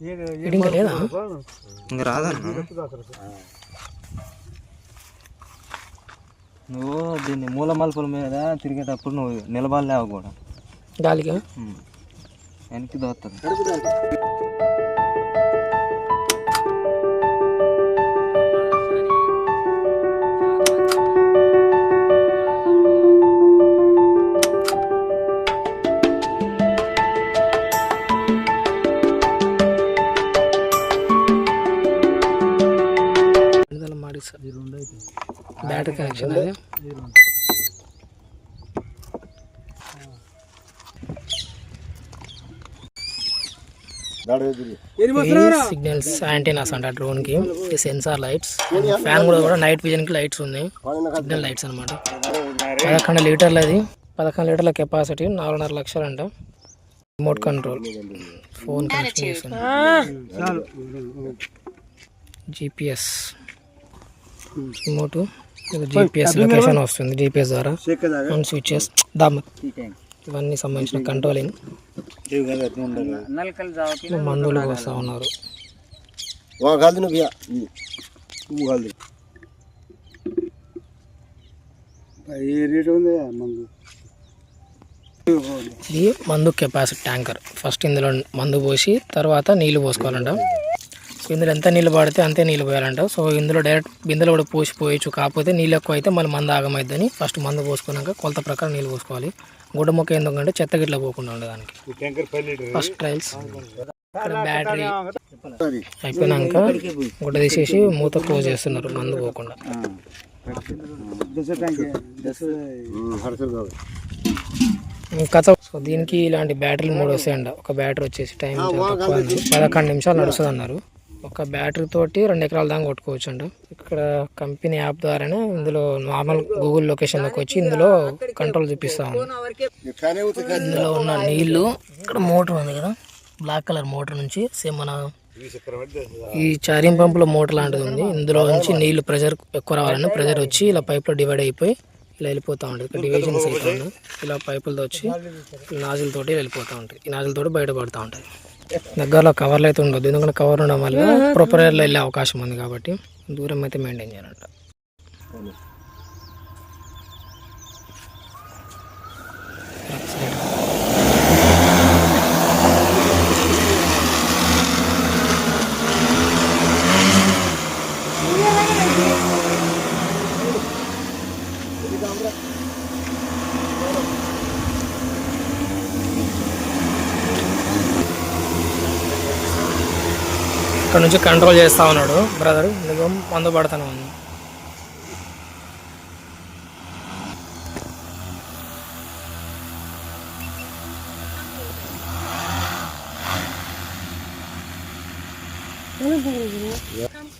ఇంకా లేదా? ఇంక రాదన్న నువ్వు దీన్ని మూల మలుపుల మీద తిరిగేటప్పుడు నువ్వు నిలబడలేవు కూడా. గాలికి? ఉమ్. వెనక్కి దోస్తుంది కనెక్షన్ అది? సిగ్నల్స్ యాంటీనాస్ అంట డ్రోన్కి సెన్సార్ లైట్స్ ఫ్యాన్ కూడా కూడా నైట్ విజన్కి లైట్స్ ఉన్నాయి. సిగ్నల్ లైట్స్ అనమాట పదకొండు లీటర్లు అది. పదకొండు లీటర్ల కెపాసిటీ నాలుగున్నర లక్షలు అంట remote control. Phone connection GPS remote. GPS location వస్తుంది జిపిఎస్ ద్వారా. అండ్ స్విచెస్ దమ్. ఇవన్నీ సంబంధించిన కంట్రోలింగ్ మందులు వస్తూ ఉన్నారు. ఇది మందు కెపాసిటీ ట్యాంకర్. ఫస్ట్ ఇందులో మందు పోసి తర్వాత నీళ్ళు పోసుకోవాలంట. ఇందులో ఎంత నీళ్ళు పడితే అంతే నీళ్ళు పోయాలంట. సో ఇందులో డైరెక్ట్ బిందెలో కూడా పోసి పోయచ్చు. కాకపోతే నీళ్ళు ఎక్కువ అయితే మళ్ళీ మందు ఆగమైద్దని ఫస్ట్ మందు పోసుకున్నాక కొలత ప్రకారం నీళ్ళు పోసుకోవాలి. గుడ్డ మొక్క ఎందుకంటే చెత్త గిట్ల పోకుండా ఉండడానికి. First trials. బ్యాటరీ. అయిపోయినాక గుడ్డ తీసేసి మూత క్లోజ్ చేస్తున్నారు. మందు పోకుండా. కథ సో దీనికి ఇలాంటి బ్యాటరీలు మూడు వస్తాయంట. ఒక బ్యాటరీ వచ్చేసి టైం పదకొండు నిమిషాలు నడుస్తుంది అన్నారు ఒక బ్యాటరీ తోటి రెండు ఎకరాల దాకా కొట్టుకోవచ్చు అండి ఇక్కడ కంపెనీ యాప్ ద్వారానే ఇందులో నార్మల్ గూగుల్ లొకేషన్లోకి వచ్చి ఇందులో కంట్రోల్ చూపిస్తా ఇందులో ఉన్న నీళ్ళు ఇక్కడ మోటార్ ఉంది కదా బ్లాక్ కలర్ మోటార్ నుంచి సేమ్ మన ఈ చారింగ్ పంపులో మోటార్ లాంటిది ఉంది. ఇందులో నుంచి నీళ్ళు ప్రెషర్ ఎక్కువ రావాలని ప్రెషర్ వచ్చి ఇలా పైప్లో డివైడ్ అయిపోయి ఇలా వెళ్ళిపోతూ ఉంటుంది. ఇక్కడ డివిజన్స్ అయితే ఇలా పైపులతో వచ్చి నాజిల్ తోటి వెళ్ళిపోతూ ఉంటాయి ఈ నాజిల్ తోటి బయటపడుతూ ఉంటాయి దగ్గరలో కవర్లు అయితే ఉండదు ఎందుకంటే కవర్ ఉండడం వల్ల ప్రొపరేర్లో వెళ్ళే అవకాశం ఉంది కాబట్టి దూరం అయితే మెయింటైన్ చేయాలంట. ఇక్కడ నుంచి కంట్రోల్ చేస్తా ఉన్నాడు బ్రదర్. ఎందుకు మందు పడతాను. ఉంది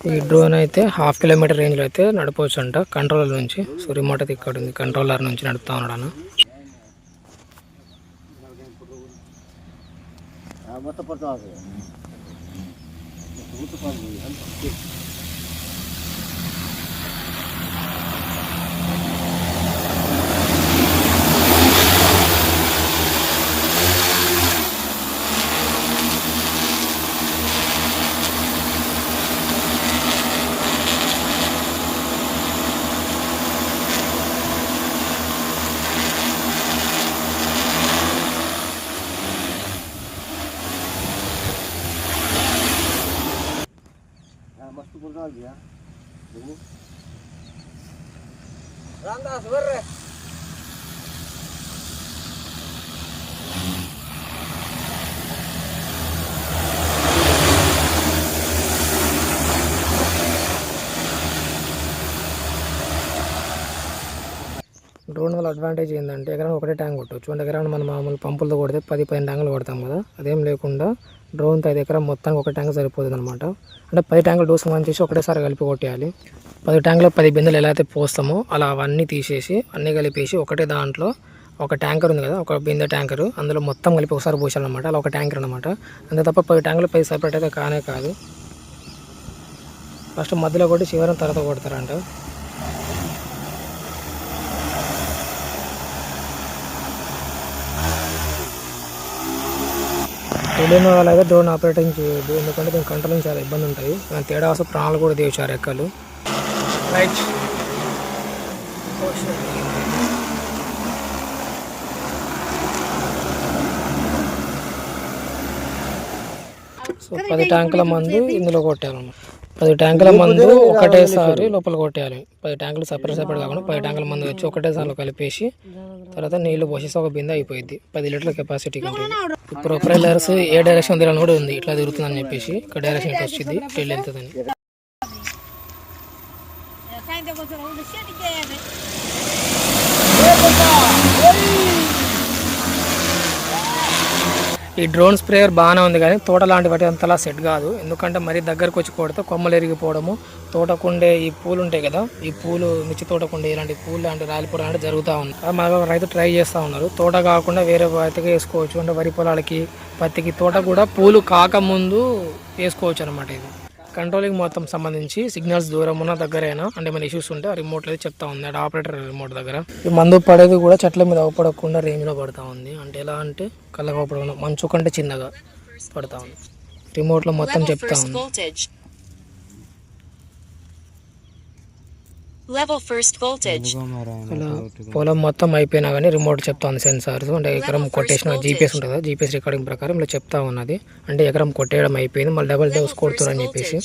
ఈ డ్రోన్ అయితే హాఫ్ కిలోమీటర్ రేంజ్లో అయితే నడపవచ్చు అంట కంట్రోలర్ నుంచి. సో రిమోట్ అయితే ఇక్కడ ఉంది. కంట్రోలర్ నుంచి నడుపుతా ఉన్నాడు మొత్తం Yeah. వల్ల అడ్వాంటేజ్ ఏంటంటే ఎకరానికి ఒకటే ట్యాంక్ కొట్టవచ్చు అంటే ఎకరాన్ని మనం మామూలు పంపులతో కొడితే పది పదిహేను ట్యాంకులు కొడతాం కదా. అదేం లేకుండా డ్రోన్తో ఐదు ఎకరం మొత్తానికి ఒక ట్యాంక్ సరిపోతుంది అనమాట అంటే పది ట్యాంకులు డోస్ మనం చేసి ఒకటేసారి కలిపి కొట్టేయాలి. పది ట్యాంకులో పది బిందెలు ఎలా అయితే పోస్తామో అలా అవన్నీ తీసేసి అన్నీ కలిపేసి ఒకటే దాంట్లో ఒక ట్యాంకర్ ఉంది కదా ఒక బిందె ట్యాంకర్ అందులో మొత్తం కలిపి ఒకసారి పోసాలన్నమాట. అలా ఒక ట్యాంకర్ అనమాట అంతే తప్ప పది ట్యాంకులు పది సపరేట్ అయితే కానే కాదు. ఫస్ట్ మధ్యలో కొట్టి చివరం తర్వాత కొడతారంట. తెలియని వాళ్ళు అయితే డ్రోన్ ఆపరేటింగ్ చేయొద్దు. ఎందుకంటే దీని కంట్రోలింగ్ చాలా ఇబ్బంది ఉంటుంది దాని తేడా వస్తే ప్రాణాలు కూడా తీయచ్చు రెక్కలు రైట్ సో పది ట్యాంకుల మందు ఇందులో కొట్టాలన్నమాట పది ట్యాంకుల మందు ఒకటేసారి లోపల కొట్టేయాలి. పది ట్యాంకులు సపరేట్ సపరేట్ కాకుండా పది ట్యాంకుల మందు వచ్చి ఒకటేసారి కలిపేసి తర్వాత నీళ్ళు పోసేసి ఒక బిందె అయిపోయింది పది లీటర్ల కెపాసిటీ ఇప్పుడు ప్రొఫైలర్స్ ఏ డైరెక్షన్ తిరగని కూడా ఉంది. ఇట్లా తిరుగుతుందని చెప్పేసి ఇక్కడ డైరెక్షన్ ఇట్లా వచ్చింది. ఇట్లా వెళ్తుందని. ఈ డ్రోన్ స్ప్రేయర్ బాగానే ఉంది కానీ తోట లాంటి వాటి అంతలా సెట్ కాదు. ఎందుకంటే మరీ దగ్గరకు వచ్చి కొడితే కొమ్మలు ఎరిగిపోవడము తోటకుండే ఈ పూలు ఉంటాయి కదా ఈ పూలు మిర్చి తోటకుండే ఇలాంటి పూలు లాంటి రాలిపోవడం అంటే జరుగుతూ ఉంది మా మన రైతు ట్రై చేస్తూ ఉన్నారు. తోట కాకుండా వేరే వాటికి వేసుకోవచ్చు. అంటే వరి పొలాలకి పత్తికి తోట కూడా పూలు కాకముందు వేసుకోవచ్చు అనమాట ఇది. కంట్రోలింగ్ మొత్తం సంబంధించి సిగ్నల్స్ దూరం ఉన్న దగ్గరైనా అంటే మన ఇష్యూస్ ఉంటే రిమోట్ అయితే చెప్తా ఉంది. అటు ఆపరేటర్ రిమోట్ దగ్గర. ఈ మందు పడేది కూడా చెట్ల మీద అవపడకుండా రేంజ్లో పడతా ఉంది. అంటే ఎలా అంటే కళ్ళకు అవపడకుండా మంచు కంటే చిన్నగా పడతా ఉంది. రిమోట్లో మొత్తం చెప్తా ఉంది. Level first voltage. ఇలా పొలం మొత్తం అయిపోయినా కానీ రిమోట్ చెప్తా ఉంది సెన్సార్స్ అంటే ఎకరం కొట్టేసిన జీపీఎస్ ఉంటుంది? కదా జీపీఎస్ రికార్డింగ్ ప్రకారం ఇలా చెప్తా ఉన్నది. అంటే ఎకరం కొట్టేయడం అయిపోయింది. మళ్ళీ డబల్ డోస్ కొడుతున్నారని చెప్పేసి.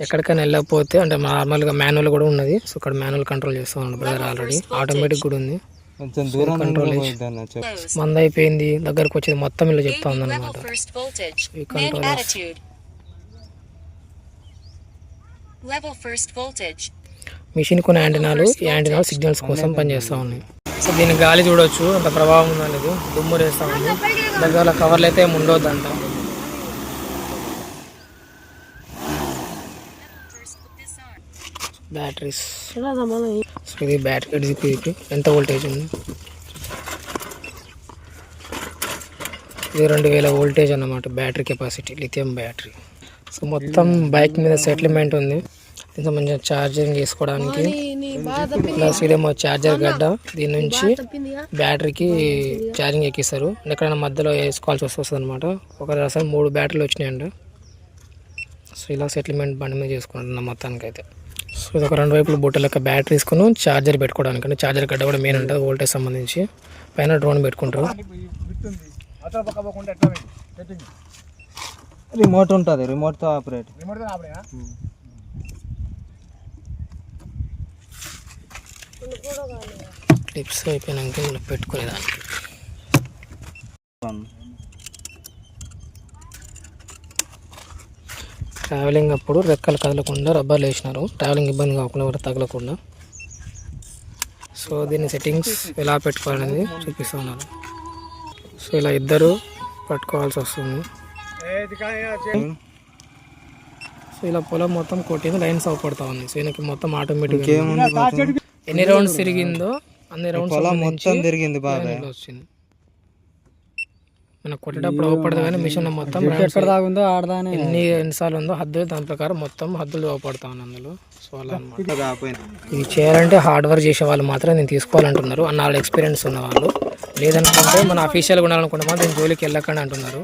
ఎక్కడికైనా వెళ్ళకపోతే అంటే నార్మల్గా మాన్యువల్ కూడా ఉన్నది. సో ఇక్కడ మాన్యువల్ కంట్రోల్ చేస్తూ ఉన్నాడు బ్రదర్ ఆల్రెడీ ఆటోమేటిక్ కూడా ఉంది. కొంచెం దూరం Close. మంద అయిపోయింది. దగ్గరకు వచ్చేది. మొత్తం ఇలా చెప్తా ఉంది Level అనమాట first voltage. We మిషన్ కొన్ని యాంటీనాలు ఈ యాంటీనాలు సిగ్నల్స్ కోసం పనిచేస్తూ ఉన్నాయి. సో దీని గాలి చూడొచ్చు అంత ప్రభావం ఉందనేది దుమ్ము వేస్తూ ఉంది. దగ్గర కవర్లు అయితే ఏమి ఉండొద్దు బ్యాటరీస్ సో ఇది బ్యాటరీ ఎడిజిపి ఎంత వోల్టేజ్ ఉంది? ఇది రెండు వేల వోల్టేజ్ అన్నమాట battery capacity lithium battery. So మొత్తం బైక్ మీద సెటిల్మెంట్ ఉంది. దీంతో మంచిగా ఛార్జింగ్ చేసుకోవడానికి. ప్లస్ ఇదేమో ఛార్జర్ గడ్డ దీని నుంచి బ్యాటరీకి ఛార్జింగ్ ఎక్కిస్తారు. ఎక్కడైనా మధ్యలో వేసుకోవాల్సి వస్తుంది అనమాట ఒక రసం మూడు బ్యాటరీలు వచ్చినాయండి సో ఇలా సెటిల్మెంట్ బండి మీద చేసుకుంటున్నాం మొత్తానికి అయితే సో ఇది ఒక రెండు వైపులు బుట్ట లెక్క బ్యాటరీ తీసుకుని ఛార్జర్ పెట్టుకోవడానికి. అంటే ఛార్జర్ గడ్డ కూడా మెయిన్ ఉంటుంది వోల్టేజ్ సంబంధించి. పైన డ్రోన్ పెట్టుకుంటారు. రిమోట్ ఉంటుంది రిమోట్తో ఆపరేట్ టిప్స్ అయిపోయినాక ఇలా పెట్టుకునేదానికి ట్రావెలింగ్ అప్పుడు రెక్కలు కదలకుండా రబ్బర్లు వేసినారు ట్రావెలింగ్ ఇబ్బంది కాకుండా ఎవరు తగలకుండా. సో దీని సెట్టింగ్స్ ఎలా పెట్టుకోవాలనేది చూపిస్తున్నారు సో ఇలా ఇద్దరు పట్టుకోవాల్సి వస్తుంది. సో ఇలా పొలం మొత్తం కొట్టింది లైన్స్ అవపడతా ఉంది. సో ఈయనకి మొత్తం ఆటోమేటిక్? ఎన్ని రౌండ్స్ తిరిగిందో అన్ని రౌండ్స్ పొలం మొత్తం తిరిగింది బాగా. ఇలా వచ్చింది. మనకు కొట్టేటప్పుడు అవపడదు కానీ మిషన్ మొత్తం ఎక్కడ ఉందో ఆడదానే ఎన్ని ఎన్నిసార్లు ఉందో హద్దులు దాని ప్రకారం మొత్తం హద్దులు అవపడతా ఉంది అందులో. సో అలా అన్నమాట. ఇది చేయాలంటే హార్డ్ వర్క్ చేసే వాళ్ళు మాత్రం నేను తీసుకోవాలంటున్నారు. అన్న వాళ్ళ ఎక్స్పీరియన్స్ ఉన్న వాళ్ళు లేదనుకుంటే మన అఫీషియల్గా ఉండాలనుకుంటే మాత్రం దీని జోలికి వెళ్ళకండి అంటున్నారు.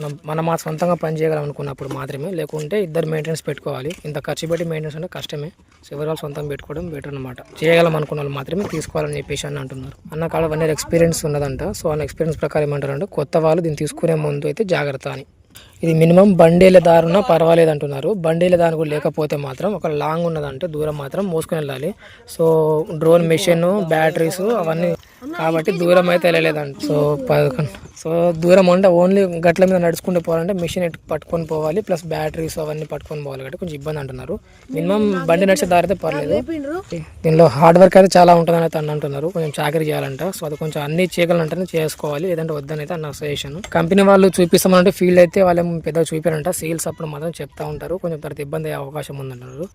మనం మనం మా సొంతంగా పని చేయగలం అనుకున్నప్పుడు మాత్రమే లేకుంటే ఇద్దరు మెయింటెనెన్స్ పెట్టుకోవాలి. ఇంత ఖర్చు పెట్టి మెయింటెనెన్స్ అంటే కష్టమే. సో ఎవరి వాళ్ళు సొంతం పెట్టుకోవడం బెటర్ అనమాట చేయగలం అనుకున్న వాళ్ళు మాత్రమే తీసుకోవాలని చెప్పేసి అని అంటున్నారు. అన్న కాడ వన్ ఇయర్ ఎక్స్పీరియన్స్ ఉన్నదంట. సో ఆ ఎక్స్పీరియన్స్ ప్రకారం ఏమంటారంటే కొత్త వాళ్ళు దీన్ని తీసుకునే ముందు అయితే జాగ్రత్త అని. ఇది మినిమం బండేల దారున పర్వాలేదు అంటున్నారు బండేల దారి కూడా లేకపోతే మాత్రం ఒక లాంగ్ ఉన్నదంటే దూరం మాత్రం మోసుకొని వెళ్ళాలి. సో డ్రోన్ మిషన్ బ్యాటరీస్ అవన్నీ కాబట్టి దూరం అయితే వెళ్ళలేదంట. సో సో దూరం అంటే ఓన్లీ గట్ల మీద నడుచుకుంటూ పోవాలంటే మెషిన్ పట్టుకొని పోవాలి ప్లస్ బ్యాటరీస్ అవన్నీ పట్టుకొని పోవాలి కాబట్టి కొంచెం ఇబ్బంది అంటున్నారు. మినిమం బండి నడిచే దారి అయితే పర్లేదు. దీనిలో హార్డ్ వర్క్ అయితే చాలా ఉంటుందని అయితే అన్న అంటున్నారు. కొంచెం చాకరీ చేయాలంట. సో అది కొంచెం అన్ని చేయగలంటేనే చేసుకోవాలి. లేదంటే వద్దని అయితే అన్న సజెషన్. కంపెనీ వాళ్ళు చూపిస్తామంటే ఫీల్డ్ అయితే వాళ్ళేం పెద్దగా చూపారంట సేల్స్ అప్పుడు మాత్రం చెప్తా ఉంటారు. కొంచెం తర్వాత ఇబ్బంది అయ్యే అవకాశం ఉందంటారు